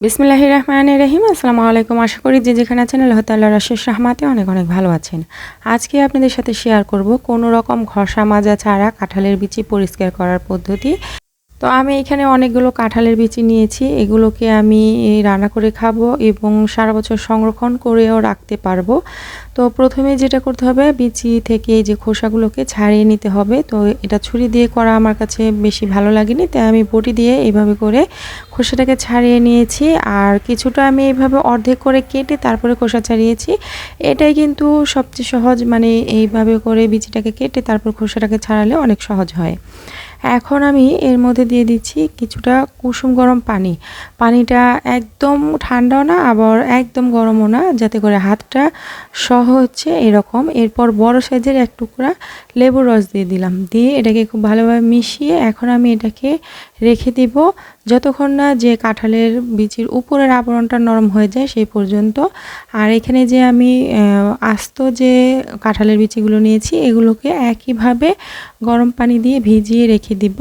বিসমিল্লাহ রহমান রহিম আসসালামু আলাইকুম আশা করি যে যেখানে আছেন আল্লাহ তাল্লাহ রাশেষ রহমাতে অনেক অনেক ভালো আছেন। আজকে আপনাদের সাথে শেয়ার করব কোনো রকম ঘষা মাজা ছাড়া কাঁঠালের বিচি পরিষ্কার করার পদ্ধতি। তো আমি এখানে অনেকগুলো কাঁঠালের বিচি নিয়েছি। এগুলোকে আমি রান্না করে খাব এবং সারা বছর সংরক্ষণ করেও রাখতে পারব। তো প্রথমে যেটা করতে হবে, বিচি থেকে এই যে খোসাগুলোকে ছাড়িয়ে নিতে হবে। তো এটা ছুরি দিয়ে করা আমার কাছে বেশি ভালো লাগেনি, তাই আমি বটি দিয়ে এইভাবে করে খোসাটাকে ছাড়িয়ে নিয়েছি। আর কিছুটা আমি এইভাবে অর্ধেক করে কেটে তারপরে খোসা ছাড়িয়েছি। এটাই কিন্তু সবচেয়ে সহজ মানে এইভাবে করে বিচিটাকে কেটে তারপর খোসাটাকে ছাড়ালে অনেক সহজ হয়। এখন আমি এর মধ্যে দিয়ে দিচ্ছি কিছুটা কুসুম গরম পানি। পানিটা একদম ঠান্ডাও না, আবার একদম গরমও না, যাতে করে হাতটা সহ হচ্ছে এরকম। এরপর বড় সাইজের এক টুকরা লেবুর রস দিয়ে দিলাম। দিয়ে এটাকে খুব ভালোভাবে মিশিয়ে এখন আমি এটাকে রেখে দিব যতক্ষণ না যে কাঁঠালের বিচির উপরের আবরণটা নরম হয়ে যায়, সেই পর্যন্ত। আর এখানে যে আমি আস্ত যে কাঁঠালের বিচিগুলো নিয়েছি, এগুলোকে একইভাবে গরম পানি দিয়ে ভিজিয়ে রেখে দিব।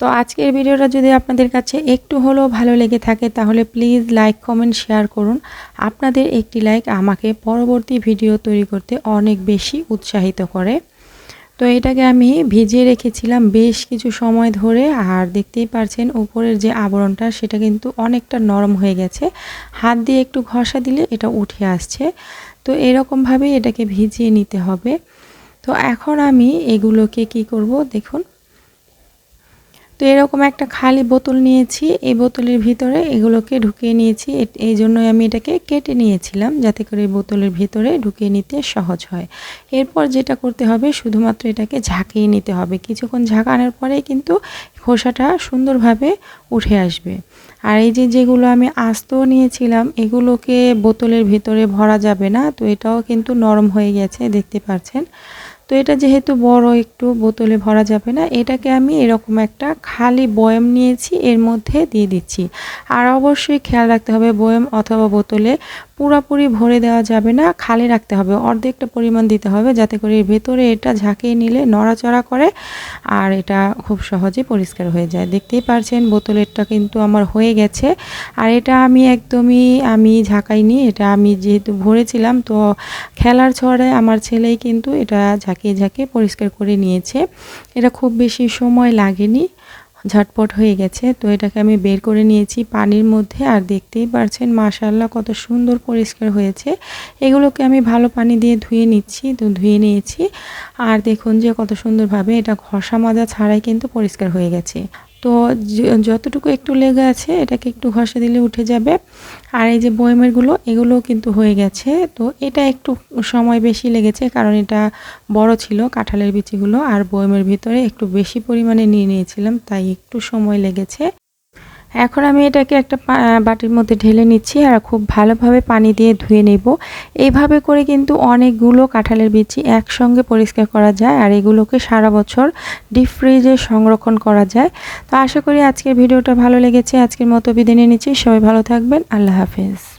তো আজকের ভিডিওটা যদি আপনাদের কাছে একটু হলেও ভালো লেগে থাকে, তাহলে প্লিজ লাইক, কমেন্ট, শেয়ার করুন। আপনাদের একটি লাইক আমাকে পরবর্তী ভিডিও তৈরি করতে অনেক বেশি উৎসাহিত করে। তো এটাকে আমি ভিজিয়ে রেখেছিলাম বেশ কিছু সময় ধরে। আর দেখতেই পারছেন উপরের যে আবরণটা, সেটা কিন্তু অনেকটা নরম হয়ে গেছে। হাত দিয়ে একটু ঘষা দিলে এটা উঠে আসছে। তো এরকমভাবেই এটাকে ভিজিয়ে নিতে হবে। তো এখন আমি এগুলোকে কি করব দেখুন। তো এরকম একটা খালি বোতল নিয়েছি। এই বোতলের ভিতরে এগুলোকে ঢুকিয়ে নিয়েছি। এই জন্যই আমি এটাকে কেটে নিয়েছিলাম যাতে করে বোতলের ভিতরে ঢুকিয়ে নিতে সহজ হয়। এরপর যেটা করতে হবে, শুধুমাত্র এটাকে ঝাঁকিয়ে নিতে হবে। কিছুক্ষণ ঝাঁকানোর পরে কিন্তু খোসাটা সুন্দরভাবে উঠে আসবে। আর এই যে যেগুলো আমি আস্ত নিয়েছিলাম, এগুলোকে বোতলের ভিতরে ভরা যাবে না। তো এটাও কিন্তু নরম হয়ে গেছে, দেখতে পাচ্ছেন। তো এটা যেহেতু বড়, একটু বোতলে ভরা যাবে না, এটাকে আমি এরকম একটা খালি বয়ম নিয়েছি, এর মধ্যে দিয়ে দিচ্ছি। আর অবশ্যই খেয়াল রাখতে হবে বয়ম অথবা বোতলে পুরোপুরি ভরে দেওয়া যাবে না, খালি রাখতে হবে। অর্ধেকটা পরিমাণ দিতে হবে যাতে করে ভেতরে এটা ঝাঁকিয়ে নিলে নড়াচড়া করে আর এটা খুব সহজে পরিষ্কার হয়ে যায়। দেখতেই পারছেন বোতলেরটা কিন্তু আমার হয়ে গেছে। আর এটা আমি একদমই, আমি ঝাঁকাইনি, এটা আমি যেহেতু ভরেছিলাম, তো খেলার ছড়ে আমার ছেলেই কিন্তু এটা ঝাঁকিয়ে ঝাঁকিয়ে পরিষ্কার করে নিয়েছে। এটা খুব বেশি সময় লাগেনি। ঝটপট হয়ে গেছে। তো এটাকে আমি বের করে নিয়েছি পানির মধ্যে। আর দেখতেই পারছেন মাশাল্লাহ কত সুন্দর পরিষ্কার হয়েছে। এগুলোকে আমি ভালো পানি দিয়ে ধুয়ে নিচ্ছি, তো ধুয়ে নিয়েছি। আর দেখুন যে কত সুন্দরভাবে এটা ঘষা মাজা ছাড়াই কিন্তু পরিষ্কার হয়ে গেছে। তো যতটুকু একটু লেগে আছে, এটাকে একটু ঘষে দিলে উঠে যাবে। আর এই যে বয়েমেরগুলো, এগুলোও কিন্তু হয়ে গেছে। তো এটা একটু সময় বেশি লেগেছে, কারণ এটা বড় ছিল কাঁঠালের বিচিগুলো, আর বয়মের ভিতরে একটু বেশি পরিমাণে নিয়ে নিয়েছিলাম, তাই একটু সময় লেগেছে। এখন আমি এটাকে একটা বাটির মধ্যে ঢেলে নিচ্ছি আর খুব ভালোভাবে পানি দিয়ে ধুয়ে নেব। এইভাবে করে কিন্তু অনেকগুলো কাঁঠালের বিচি একসঙ্গে পরিষ্কার করা যায় আর এগুলোকে সারা বছর ডিপ ফ্রিজে সংরক্ষণ করা যায়। তো আশা করি আজকের ভিডিওটা ভালো লেগেছে। আজকের মতো বিদায় নিচ্ছি। সবাই ভালো থাকবেন। আল্লাহ হাফেজ।